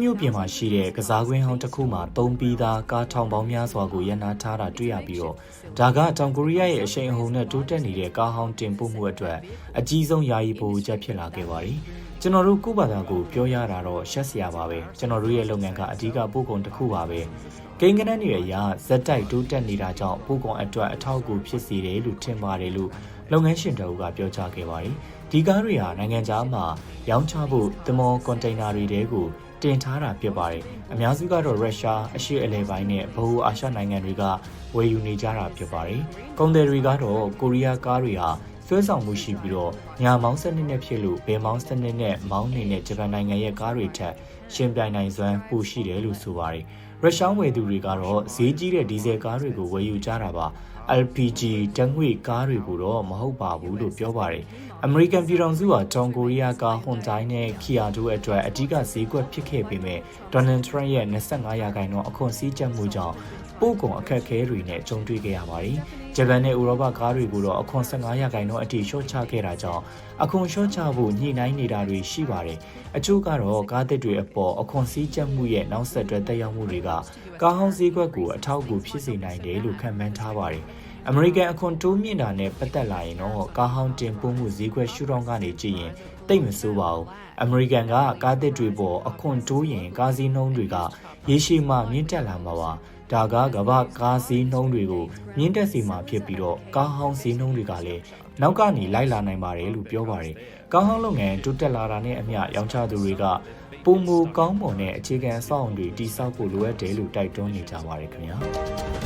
မြို့ပြင်မှာရှိတဲ့ကစားကွင်းဟောင်းတစ်ခုမှာသုံးပြီးသားကားထောင်ပေါင်းများစွာကိုရန်နာထားတာတွေ့ရပြီးတော့ဒါကတောင်ကိုရီးယားရဲ့အရှိန်အဟုန်နဲ့တိုးတက်နေတဲ့ကားဟောင်းတင်ပို့မှုအတွက်အကြီးဆုံးယာယီပိုချက်ဖြစ်လာခဲ့ပါတယ်။ ကျွန်တော်တို့ကိုယ့်ဘာသာကိုပြောရတာတော့ရှက်စရာပါပဲ။ကျွန်တော်တို့ရဲ့လုပ်ငန်းကအဓိကပို့ကုန်တစ်ခုပါပဲ။ကိန်းကနန်းတွေအရဇက်တိုက်တိုးတက်နေတာကြောင့်ပို့ကုန်အတွက်အထောက်အကူဖြစ်စေတယ်လို့ထင်ပါတယ်လို့လုပ်ငန်းရှင်တအုပ်ကပြောကြားခဲ့ပါတယ်။ဒီကားတွေဟာနိုင်ငံခြားမှာရောင်းချဖို့သမောကွန်တိန်နာတွေတဲကိုတင်ထားတာဖြစ်ပါတယ်။အများစုကတော့ရုရှားအရှေ့အလယ်ပိုင်းနဲ့ဗဟိုအာရှနိုင်ငံတွေကဝယ်ယူနေကြတာဖြစ်ပါတယ်။ကုန်တယ်တွေကတော့ကိုရီးယားကားတွေဟာဆွဲဆောင်မှုရှိပြီးတော့ ညာမောင်းစနစ်နဲ့ဖြစ်လို့ဘယ်မောင်းစနစ်နဲ့မောင်းနေတဲ့ဂျပန်နိုင်ငံရဲ့ကားတွေထက်ရှင်ပြိုင်နိုင်စွမ်းပိုရှိတယ်လို့ဆိုပါတယ်။ရုရှားဝယ်သူတွေကတော့ဈေးကြီးတဲ့ဒီဇယ်ကားတွေကိုဝယ်ယူကြတာပါ။ LPG တံငွေကားတွေကိုတော့မဟုတ်ပါဘူးလို့ပြောပါတယ်။ American ပြည်ထောင်စုဟာတောင်ကိုရီးယားကား Hyundai နဲ့ Kia တို့အတွက်အဓိကဈေးကွက်ဖြစ်ခဲ့ပေမဲ့ Donald Trump ရဲ့25ရာခိုင်နှုန်းအခွန်စည်းကြပ်မှုကြောင့်ပို့ကုန်အခက်အခဲတွေနဲ့ကြုံတွေ့ခဲ့ရပါတယ်။ဂျပန်နဲ့ဥရောပကားတွေကိုတော့အခွန်15ရာခိုင်နှုန်းအထိလျှော့ချခဲ့တာကြောင့်အခွန်လျှော့ချဖို့ညှိနှိုင်းနေတာတွေရှိပါတယ်။အချို့ကတော့ကားသစ်တွေအပေါ်အခွန်စည်းကြပ်မှုရဲ့နောက်ဆက်တွဲသက်ရောက်မှုတွေကကားဟောင်းဈေးကွက်ကိုအထောက်အကူဖြစ်စေနိုင်တယ်လို့ခန့်မှန်းထားပါတယ်။ အမေရိကန်အခွန်တိုးမြင့်တာနဲ့ပတ်သက်လာရင်တော့ကားဟောင်းတင်ပို့မှုဈေးကွက်ရှုထောင့်ကနေကြည့်ရင်တိတ်မဆိုးပါဘူး။အမေရိကန်ကကားသစ်တွေပေါ်အခွန်တိုးရင်ကားစည်းနှုန်းတွေကရေရှည်မှမြင့်တက်လာမှာပါ။ဒါကကမ္ဘာကားစည်းနှုန်းတွေကိုမြင့်တက်စေမှာဖြစ်ပြီးတော့ကားဟောင်းစည်းနှုန်းတွေကလည်းနောက်ကနေလိုက်လာနိုင်ပါတယ်လို့ပြောပါတယ်။ကားဟောင်းလုပ်ငန်းတိုးတက်လာတာနဲ့အမျှရောင်းချသူတွေကပုံမူကောင်းမွန်တဲ့အခြေခံအဆောက်အုံတွေတည်ဆောက်ဖို့လိုအပ်တယ်လို့တိုက်တွန်းနေကြပါတယ်ခင်ဗျာ။